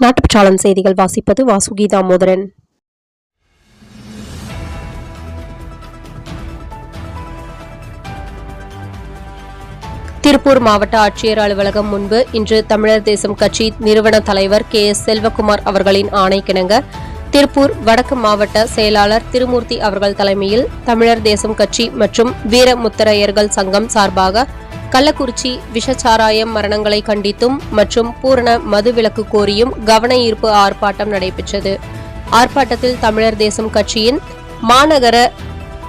நாட்டுப்பற்றாளன் செய்திகள் வாசிப்பது வாசுகி தாமோதரன் திருப்பூர் மாவட்ட ஆட்சியர் அலுவலகம் முன்பு இன்று தமிழர் தேசம் கட்சி நிறுவன தலைவர் கே எஸ் செல்வகுமார் அவர்களின் ஆணைக்கிணங்க திருப்பூர் வடக்கு மாவட்ட செயலாளர் திருமூர்த்தி அவர்கள் தலைமையில் தமிழர் தேசம் கட்சி மற்றும் வீரமுத்தரையர்கள் சங்கம் சார்பாக கள்ளக்குறிச்சி விஷச்சாராயம் மரணங்களை கண்டித்தும் மற்றும் பூரண மதுவிலக்கு கோரியும் கவன ஈர்ப்பு ஆர்ப்பாட்டம் நடைபெற்றது. ஆர்ப்பாட்டத்தில் தமிழர் தேசம் கட்சியின் மாநகர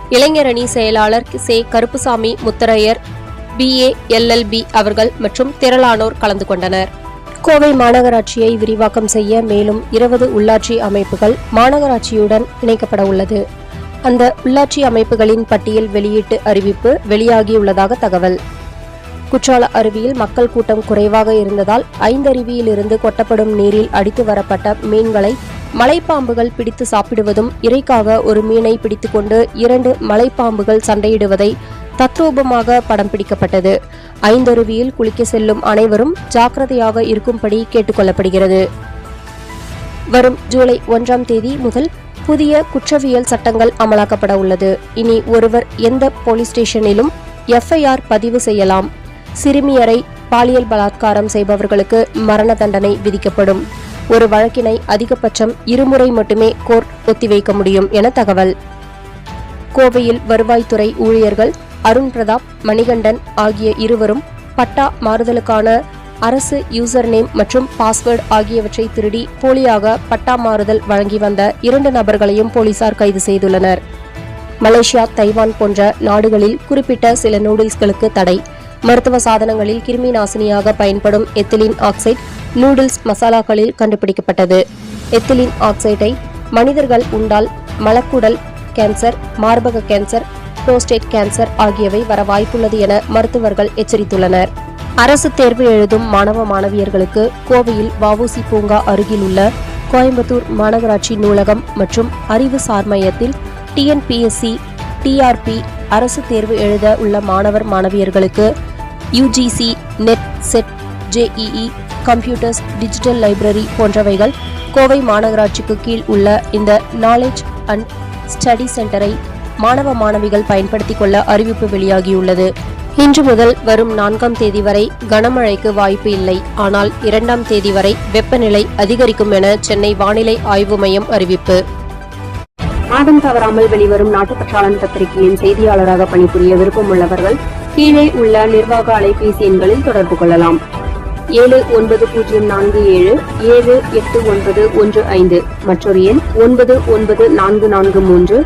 இளைஞரணி செயலாளர் சே. கருப்புசாமி முத்தரையர் பிஏஎல்எல்பி அவர்கள் மற்றும் திரளானோர் கலந்து கொண்டனர். கோவை மாநகராட்சியை விரிவாக்கம் செய்ய மேலும் இருபது உள்ளாட்சி அமைப்புகள் மாநகராட்சியுடன் இணைக்கப்பட உள்ளது. அந்த உள்ளாட்சி அமைப்புகளின் பட்டியல் வெளியீட்டு அறிவிப்பு வெளியாகியுள்ளதாக தகவல். குற்றால அருவியில் மக்கள் கூட்டம் குறைவாக இருந்ததால் ஐந்தருவியிலிருந்து கொட்டப்படும் நீரில் அடித்து வரப்பட்ட மீன்களை மலைப்பாம்புகள் பிடித்து சாப்பிடுவதும் இறைக்காக ஒரு மீனை பிடித்துக்கொண்டு இரண்டு மலைப்பாம்புகள் சண்டையிடுவதை தத்ரூபமாக படம் பிடிக்கப்பட்டது. ஐந்தருவியில் குளிக்க செல்லும் அனைவரும் ஜாக்கிரதையாக இருக்கும்படி கேட்டுக்கொள்ளப்படுகிறது. வரும் ஜூலை ஒன்றாம் தேதி முதல் புதிய குற்றவியல் சட்டங்கள் அமலாக்கப்பட உள்ளது. இனி ஒருவர் எந்த போலீஸ் ஸ்டேஷனிலும் எஃப்ஐஆர் பதிவு செய்யலாம். சிறுமியரை பாலியல் பலாத்காரம் செய்பவர்களுக்கு மரண தண்டனை விதிக்கப்படும். ஒரு வழக்கினை அதிகபட்சம் இருமுறை மட்டுமே கோர்ட் ஒத்திவைக்க முடியும் என தகவல். கோவையில் வருவாய்த்துறை ஊழியர்கள் அருண் பிரதாப் மணிகண்டன் ஆகிய இருவரும் பட்டா மாறுதலுக்கான அரசு யூசர் நேம் மற்றும் பாஸ்வேர்டு ஆகியவற்றை திருடி போலியாக பட்டா மாறுதல் வழங்கி வந்த இரண்டு நபர்களையும் போலீசார் கைது செய்துள்ளனர். மலேசியா தைவான் போன்ற நாடுகளில் குறிப்பிட்ட சில நூடுல்ஸ்களுக்கு தடை. மருத்துவ சாதனங்களில் கிருமி நாசினியாக பயன்படும் எத்திலின் ஆக்சைடு நூடுல்ஸ் மசாலாக்களில் கண்டுபிடிக்கப்பட்டது. எத்திலின் ஆக்சைடை மனிதர்கள் உண்டால் மலக்குடல் கேன்சர் மார்பக கேன்சர் புரோஸ்டேட் கேன்சர் ஆகியவை வர வாய்ப்புள்ளது என மருத்துவர்கள் எச்சரித்துள்ளனர். அரசு தேர்வு எழுதும் மாணவ மாணவியர்களுக்கு கோவையில் வவுசி பூங்கா அருகில் உள்ள கோயம்புத்தூர் மாநகராட்சி நூலகம் மற்றும் அறிவு சார் மையத்தில் டிஎன்பிஎஸ்சி டிஆர்பி அரசு தேர்வு எழுத உள்ள மாணவர் மாணவியர்களுக்கு UGC NET SET JEE computers digital library போன்றவைகள் கோவை மாநகராட்சிக்கு கீழ் உள்ள இந்த நாலேஜ் அண்ட் ஸ்டடி சென்டரை மாணவ மாணவிகள் பயன்படுத்திக் கொள்ள அறிவிப்பு வெளியாகியுள்ளது. இன்று முதல் வரும் நான்காம் தேதி வரை கனமழைக்கு வாய்ப்பு இல்லை. ஆனால் இரண்டாம் தேதி வரை வெப்பநிலை அதிகரிக்கும் என சென்னை வானிலை ஆய்வு மையம் அறிவிப்பு. மாதம் தவறாமல் வெளிவரும் நாட்டுப்பற்றாளன் பத்திரிகையின் செய்தியாளராக பணிபுரிய விருப்பமுள்ளவர்கள் கீழே உள்ள நிர்வாக அலைபேசி எண்களில் தொடர்பு கொள்ளலாம். ஏழு ஒன்பது பூஜ்ஜியம் நான்கு ஏழு ஏழு எட்டு ஒன்பது ஒன்று ஐந்து மற்றொரு எண் ஒன்பது ஒன்பது நான்கு நான்கு மூன்று